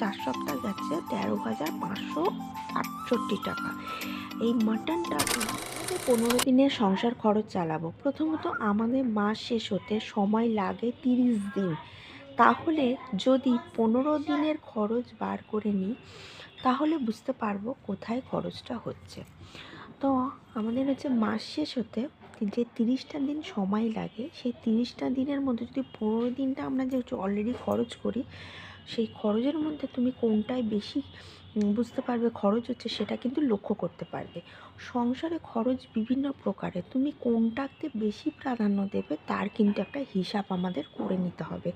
চার সপ্তাহ যাচ্ছে, তেরো হাজার পাঁচশো আটষট্টি টাকা। এই মাটনটা পনেরো দিনের সংসার খরচ চালাবো। প্রথমত আমাদের মাস শেষ হতে সময় লাগে তিরিশ দিন। তাহলে যদি পনেরো দিনের খরচ বার করে নিই, তাহলে বুঝতে পারব কোথায় খরচটা হচ্ছে। তো আমাদের হচ্ছে মাস শেষ হতে যে তিরিশটা দিন সময় লাগে, সেই তিরিশটা দিনের মধ্যে যদি পনেরো দিনটা আমরা যে অলরেডি খরচ করি সেই খরচের মধ্যে তুমি কোনটায় বেশি বুঝতে পারবে খরচ হচ্ছে সেটা কিন্তু লক্ষ্য করতে পারবে। সংসারে খরচ বিভিন্ন প্রকারের, তুমি কোনটাতে বেশি প্রাধান্য দেবে তার কিন্তু একটা হিসাব আমাদের করে নিতে হবে।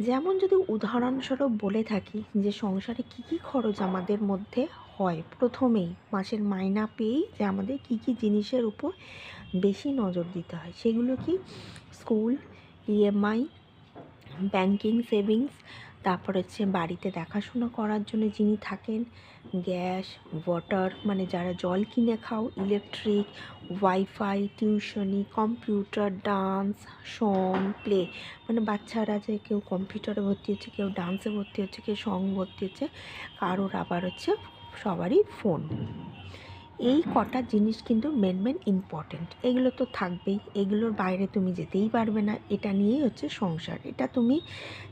যেমন যদি উদাহরণস্বরূপ বলে থাকি যে সংসারে কী কী খরচ আমাদের মধ্যে হয়, প্রথমেই মাসের মাইনা পেয়েই যে আমাদের কী কী জিনিসের উপর বেশি নজর দিতে হয়। সেগুলো কি? স্কুল, ইএমআই, ব্যাংকিং, সেভিংস তারপর হচ্ছে বাড়িতে দেখাশোনা করার জন্য যিনি থাকেন, গ্যাস, ওয়াটার মানে যারা জল কিনে খাও, ইলেকট্রিক, ওয়াইফাই, টিউশনি, কম্পিউটার, ডান্স, সং, প্লে মানে বাচ্চারা যে কেউ কম্পিউটারে ভর্তি হচ্ছে, কেউ ডান্সে ভর্তি হচ্ছে, কেউ সং ভর্তি হচ্ছে, কারোর আবার হচ্ছে সবারই ফোন। এই কটা জিনিস কিন্তু মেন মেন ইম্পর্টেন্ট এগুলো তো থাকবেই, এগুলোর বাইরে তুমি যেতেই পারবে না। এটা নিয়েই হচ্ছে সংসার। এটা তুমি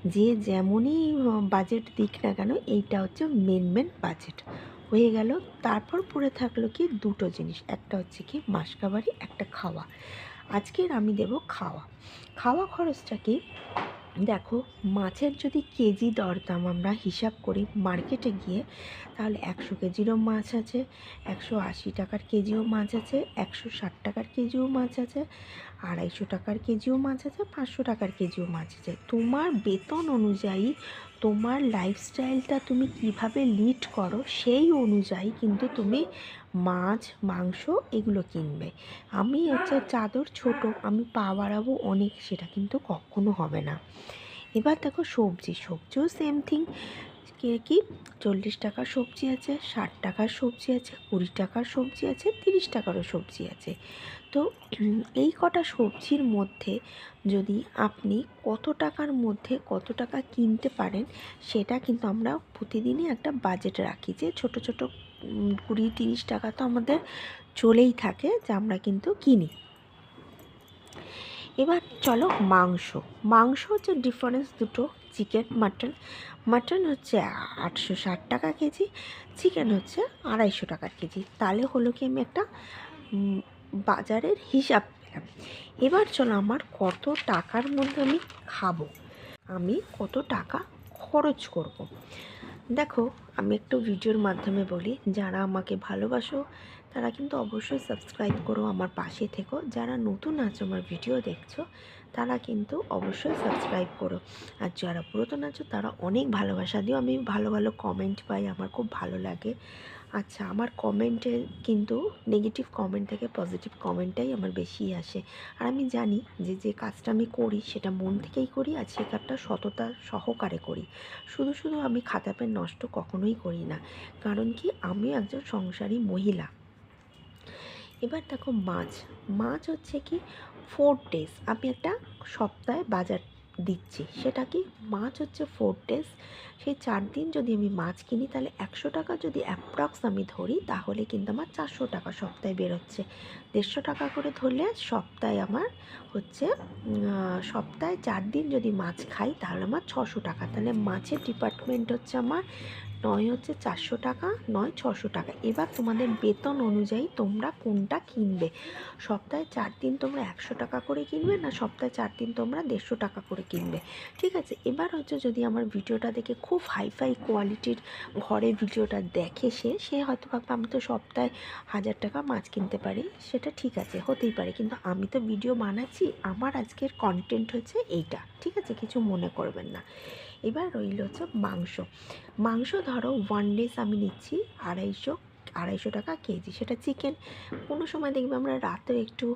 যে যেমনই বাজেট দিক না কেন, এইটা হচ্ছে মেন মেন বাজেট হয়ে গেল। তারপর পড়ে থাকল কি দুটো জিনিস। একটা হচ্ছে কি মাসকাবারি একটা খাওয়া। আজকের আমি দেব খাওয়া। খাওয়া খরচটা কি? দেখো, মাছের যদি কেজি দরদাম আমরা হিসাব করি মার্কেটে গিয়ে, তাহলে একশো কেজিরও মাছ আছে, একশো আশি টাকার কেজিও মাছ আছে, একশো ষাট টাকার কেজিও মাছ আছে আড়াইশো টাকার কেজিও মাছ আছে, পাঁচশো টাকার কেজিও মাছ আছে। তোমার বেতন অনুযায়ী তোমার লাইফস্টাইলটা তুমি কীভাবে লিড করো সেই অনুযায়ী কিন্তু তুমি মাছ, মাংস এগুলো কিনবে। আমি হচ্ছে চাদর ছোট, আমি পা বাড়াবো অনেক, সেটা কিন্তু কখনো হবে না। এবার দেখো সবজি, সবজিও সেম থিং কে কি চল্লিশ টাকার সবজি আছে, ষাট টাকার সবজি আছে, কুড়ি টাকার সবজি আছে, তিরিশ টাকারও সবজি আছে। তো এই কটা সবজির মধ্যে যদি আপনি কত টাকার মধ্যে কত টাকা কিনতে পারেন, সেটা কিন্তু আমরা প্রতিদিনই একটা বাজেট রাখি যে ছোট ছোট কুড়ি, তিরিশ টাকা তো আমাদের চলেই থাকে যা আমরা কিন্তু কিনি। এবার চলো মাংস। মাংস হচ্ছে ডিফারেন্স দুটো। Chicken, mutton. মাটন হচ্ছে আটশো ষাট টাকা কেজি, চিকেন হচ্ছে আড়াইশো টাকা কেজি। তাহলে হলো কি আমি একটা বাজারের হিসাব পেলাম। এবার চলো আমার কত টাকার মধ্যে আমি খাব? আমি কত টাকা খরচ করব। দেখো, আমি একটু ভিডিওর মাধ্যমে বলি, যারা আমাকে ভালোবাসো তারা কিন্তু অবশ্যই সাবস্ক্রাইব করো আমার পাশে থেকো। যারা নতুন আছো আমার ভিডিও দেখছ, তারা কিন্তু অবশ্যই সাবস্ক্রাইব করো। আর যারা পুরাতন আছো, তারা অনেক ভালোবাসা দিও। আমি ভালো ভালো কমেন্ট পাই, আমার খুব ভালো লাগে। আচ্ছা আমার কমেন্টে কিন্তু নেগেটিভ কমেন্ট থেকে পজিটিভ কমেন্টটাই আমার বেশি আসে। আর আমি জানি যে যে কাজটা আমি করি, সেটা মন থেকেই করি, আর সে কাজটা সততা সহকারে করি। শুধু শুধু আমি খাতা পেন নষ্ট কখনোই করি না। কারণ কি আমি একজন সংসারী মহিলা। এবার দেখো মাছ। মাছ হচ্ছে কি ফোর ডেজ আমি একটা সপ্তাহে বাজার দিচ্ছি। সেটা কি? মাছ হচ্ছে ফোর ডেজ সেই চার দিন যদি আমি মাছ কিনি, তাহলে একশো টাকা যদি অ্যাপ্রক্স আমি ধরি, তাহলে কিন্তু আমার চারশো টাকা সপ্তাহে বেরোচ্ছে। দেড়শো টাকা করে ধরলে সপ্তাহে আমার হচ্ছে সপ্তাহে চার দিন যদি মাছ খাই, তাহলে আমার ছশো টাকা। তাহলে মাছের ডিপার্টমেন্ট হচ্ছে আমার নয় হচ্ছে চারশো টাকা, নয় ছশো টাকা। এবার তোমাদের বেতন অনুযায়ী তোমরা কোনটা কিনবে? সপ্তাহে চার দিন তোমরা একশো টাকা করে কিনবে, না সপ্তাহে চার দিন তোমরা দেড়শো টাকা করে কিনবে। ঠিক আছে? এবার হচ্ছে যদি আমার ভিডিওটা দেখে খুব হাইফাই কোয়ালিটির ঘরে ভিডিওটা দেখে সে সে হয়তো ভাববে আমি তো সপ্তাহে হাজার টাকা মাছ কিনতে পারি। সেটা ঠিক আছে, হতেই পারে। কিন্তু আমি তো ভিডিও বানাচ্ছি, আমার আজকের কন্টেন্ট হচ্ছে এইটা। ঠিক আছে? কিছু মনে করবেন না। এবার রইল হচ্ছে মাংস। মাংস ধরো ওয়ান ডেজ আমি নিচ্ছি আড়াইশো আড়াইশো টাকা কেজি। সেটা চিকেন কোনো সময় দেখবে আমরা রাতে একটু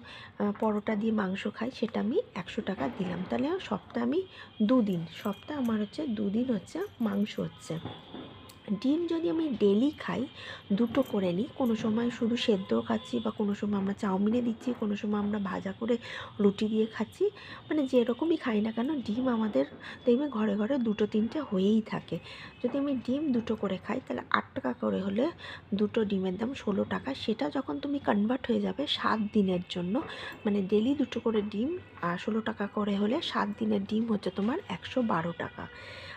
পরোটা দিয়ে মাংস খাই, সেটা আমি একশো টাকা দিলাম। তাহলে সপ্তাহে আমি দুদিন, সপ্তাহে আমার হচ্ছে দুদিন হচ্ছে মাংস হচ্ছে। ডিম যদি আমি ডেলি খাই, দুটো করে নিই। কোনো সময় শুধু সেদ্ধও খাচ্ছি বা কোনো সময় আমরা চাউমিনে দিচ্ছি, কোনো সময় আমরা ভাজা করে রুটি দিয়ে খাচ্ছি। মানে যেরকমই খাই না কেন, ডিম আমাদের দেখবে ঘরে ঘরে দুটো তিনটে হয়েই থাকে। যদি আমি ডিম দুটো করে খাই, তাহলে আট টাকা করে হলে দুটো ডিমের দাম ষোলো টাকা। সেটা যখন তুমি কনভার্ট হয়ে যাবে সাত দিনের জন্য মানে ডেলি দুটো করে ডিম আর ষোলো টাকা করে হলে সাত দিনের ডিম হচ্ছে তোমার একশো বারো টাকা।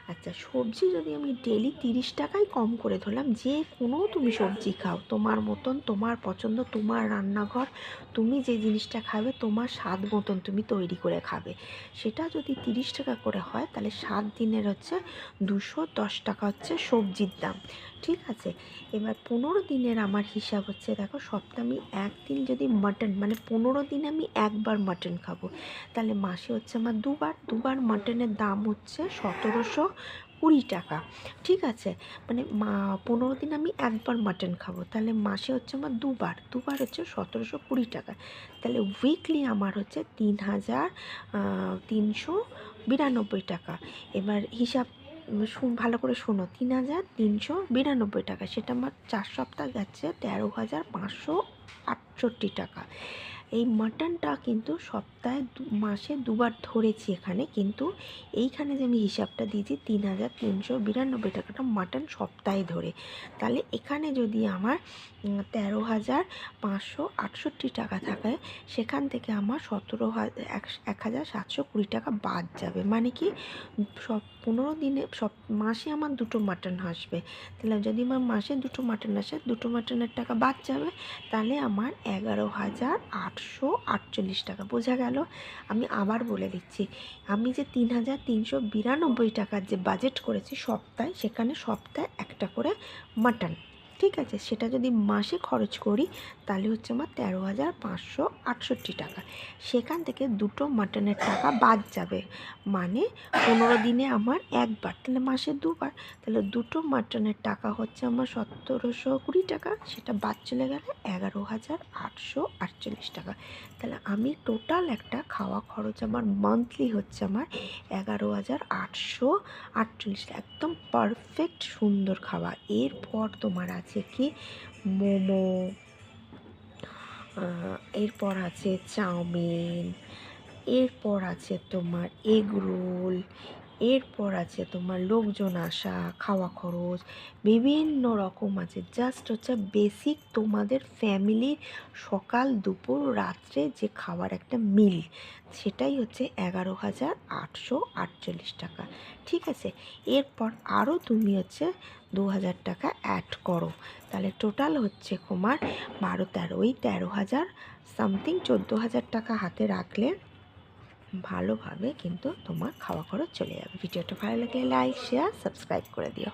আচ্ছা সবজি যদি আমি ডেলি তিরিশ টাকায় কম করে ধরলাম, যে কোনো তুমি সবজি খাও, তোমার মতন, তোমার পছন্দ, তোমার রান্নাঘর, তুমি যে জিনিসটা খাবে, তোমার স্বাদ মতন তুমি তৈরি করে খাবে। সেটা যদি তিরিশ টাকা করে হয়, তাহলে সাত দিনের হচ্ছে দুশো দশ টাকা হচ্ছে সবজির দাম। ঠিক আছে? এবার পনেরো দিনের আমার হিসাব হচ্ছে, দেখো সপ্তাহে আমি একদিন যদি মাটন মানে পনেরো দিন আমি একবার মাটন খাব, তাহলে মাসে হচ্ছে আমার দুবার দুবার মাটনের দাম হচ্ছে সতেরোশো কুড়ি টাকা। ঠিক আছে? মানে মা, পনেরো দিন আমি একবার মাটন খাব। তাহলে মাসে হচ্ছে আমার দুবার। দুবার হচ্ছে সতেরোশো কুড়ি টাকা। তাহলে উইকলি আমার হচ্ছে তিন হাজার তিনশো বিরানব্বই টাকা। এবার হিসাব ভালো করে শোনো। তিন হাজার, তিনশো বিরানব্বই টাকা। সেটা আমার চার সপ্তাহ যাচ্ছে তেরো হাজার পাঁচশো আটষট্টি টাকা। এই মাটনটা কিন্তু সপ্তাহে মাসে দুবার ধরেছি এখানে, কিন্তু এইখানে যে আমি হিসাবটা দিয়েছি, তিন হাজার তিনশো বিরানব্বই টাকাটা মাটন সপ্তাহে ধরে। তাহলে এখানে যদি আমার তেরো হাজার পাঁচশো আটষট্টি টাকা থাকে, সেখান থেকে আমার সতেরো হাজার এক হাজার সাতশো কুড়ি টাকা বাদ যাবে। মানে কি, সব পনেরো দিনে, সব মাসে আমার দুটো মাটন আসবে। তাহলে যদি আমার মাসে দুটো মাটন আসে, দুটো মাটনের টাকা বাদ যাবে, তাহলে আমার এগারো হাজার আটশো আটচল্লিশ টাকা। বোঝা গেল? আমি আবার বলে দিচ্ছি, আমি যে তিন হাজার তিনশো বিরানব্বই টাকার যে বাজেট করেছি সপ্তাহে, সেখানে সপ্তাহে একটা করে মাটন ঠিক আছে? সেটা যদি মাসে খরচ করি, তাহলে হচ্ছে আমার তেরো হাজার পাঁচশো আটষট্টি টাকা। সেখান থেকে দুটো মাটনের টাকা বাদ যাবে। মানে পনেরো দিনে আমার একবার, তাহলে মাসে দুবার, তাহলে দুটো মাটনের টাকা হচ্ছে আমার সতেরোশো কুড়ি টাকা, সেটা বাদ চলে গেলে এগারো হাজার আটশো আটচল্লিশ টাকা। তাহলে আমি টোটাল একটা খাওয়া খরচ আমার মান্থলি হচ্ছে আমার এগারো হাজার আটশো আটচল্লিশ একদম পারফেক্ট সুন্দর খাওয়া। এরপর তোমার আছে কি? মোমো এরপর আছে চাউমিন এরপর আছে তোমার এগ রোল এরপর আছে তোমার লোকজন আসা, খাওয়া খরচ, বিভিন্ন রকম আছে। জাস্ট হচ্ছে বেসিক তোমাদের ফ্যামিলির সকাল, দুপুর, রাত্রে যে খাওয়ার একটা মিল সেটাই হচ্ছে এগারো হাজার আটশো আটচল্লিশ টাকা। ঠিক আছে? এরপর আরও তুমি হচ্ছে দু হাজার টাকা অ্যাড করো। তাহলে টোটাল হচ্ছে তোমার বারো তেরো ওই তেরো হাজার সামথিং চোদ্দ হাজার টাকা হাতে রাখলে ভালোভাবে কিন্তু তোমার খাওয়া খরচ চলে যাবে। ভিডিওটা ভালো লাগলে লাইক শেয়ার সাবস্ক্রাইব করে দিও।